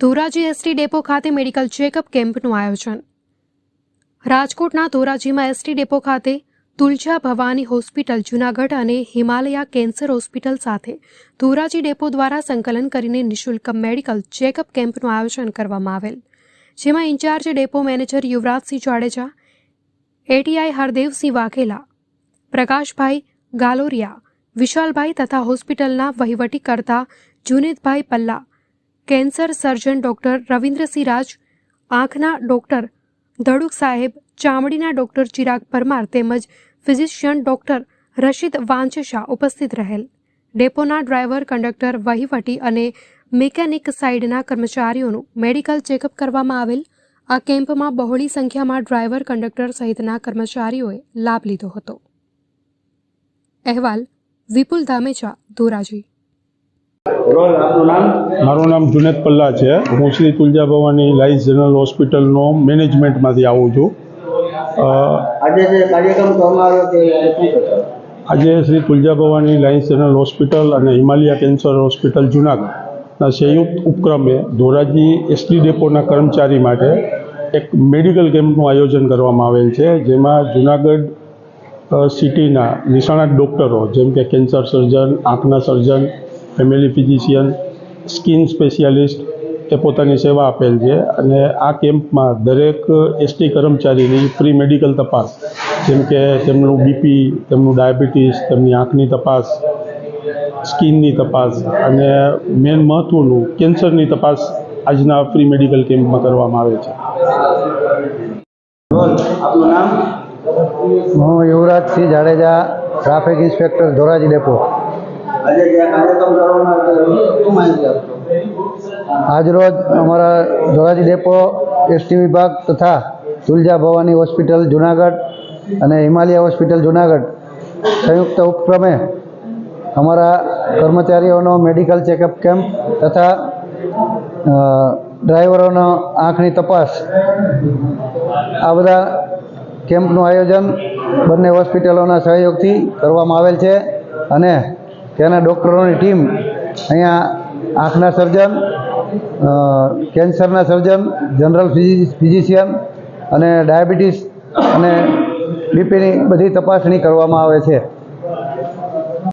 Dhoraji ST depot ખાતે medical checkup કેમ્પનું આયોજન. રાજકોટના ધોરાજીમાં એસટી ડેપો ખાતે તુલજા ભવાની હોસ્પિટલ, જૂનાગઢ અને હિમાલયા કેન્સર હોસ્પિટલ સાથે ધોરાજી ડેપો દ્વારા સંકલન કરીને નિઃશુલ્ક મેડિકલ ચેકઅપ કેમ્પનું આયોજન કરવામાં આવેલ. જેમાં incharge depot manager Yuvrajsinh Jadeja ATI Hardevsinh Vaghela, Prakashbhai Galoriya, Vishalbhai તથા હોસ્પિટલના વહીવટી કરતા Junedbhai Palla cancer surgeon doctor Ravindrasinh Raj, આંખના ડૉક્ટર ધડુક સાહેબ, ચામડીના ડૉક્ટર ચિરાગ પરમાર તેમજ ફિઝિશિયન ડૉક્ટર રશીદ વાંચેશા ઉપસ્થિત રહેલ. ડેપોના ડ્રાઈવર કંડક્ટર વહીવટી અને મિકેનિક સાઇડના કર્મચારીઓનું મેડિકલ ચેકઅપ કરવામાં આવેલ. આ કેમ્પમાં બહોળી સંખ્યામાં ડ્રાઈવર કંડક્ટર સહિતના કર્મચારીઓએ લાભ લીધો હતો. અહેવાલ વિપુલ ધામેચા, ધોરાજી. મારું નામ જુનેદ પલ્લા છે. હું શ્રી તુલજા ભવાની લાઈફ જનરલ હોસ્પિટલનો મેનેજમેન્ટમાંથી આવું છું. આજે Shri Tulja Bhavani life general hospital અને હિમાલયા કેન્સર હોસ્પિટલ જુનાગઢના સંયુક્ત ઉપક્રમે ધોરાજી એસટી ડેપોના કર્મચારી માટે એક મેડિકલ કેમ્પનું આયોજન કરવામાં આવેલ છે. જેમાં જુનાગઢ સિટીના નિષ્ણાત ડૉક્ટરો જેમ કે કેન્સર સર્જન આંખના surgeon family physician skin specialist એ પોતાની સેવા આપેલ છે અને આ કેમ્પમાં દરેક એસટી કર્મચારીની ફ્રી મેડિકલ તપાસ જેમ કે તેમનું બીપી તેમનું ડાયાબિટીસ તેમની આંખની તપાસ સ્કિનની તપાસ અને મેન મહત્ત્વનું કેન્સરની તપાસ આજના ફ્રી મેડિકલ કેમ્પમાં કરવામાં આવે છે. રોલ આપનું નામ? હું Yuvrajsinh Jadeja traffic inspector Dhoraji depot. આજે જે કાર્યક્રમ કરવામાં આવ્યો શું માહિતી આપશો? આજરોજ અમારા ધોરાજી ડેપો, એસટી વિભાગ તથા તુલજા ભવાની હોસ્પિટલ જુનાગઢ અને હિમાલયા હોસ્પિટલ જુનાગઢ સંયુક્ત ઉપક્રમે અમારા કર્મચારીઓનો મેડિકલ ચેકઅપ કેમ્પ તથા ડ્રાઈવરોનો આંખની તપાસ. આ બધા કેમ્પનું આયોજન બંને હોસ્પિટલોના સહયોગથી કરવામાં આવેલ છે અને ત્યાંના ડૉક્ટરોની ટીમ અહીંયા આંખના સર્જન કેન્સરના સર્જન, જનરલ ફિઝિ, ફિઝિશિયન અને ડાયાબિટીસ અને બીપીની બધી તપાસણી કરવામાં આવે છે.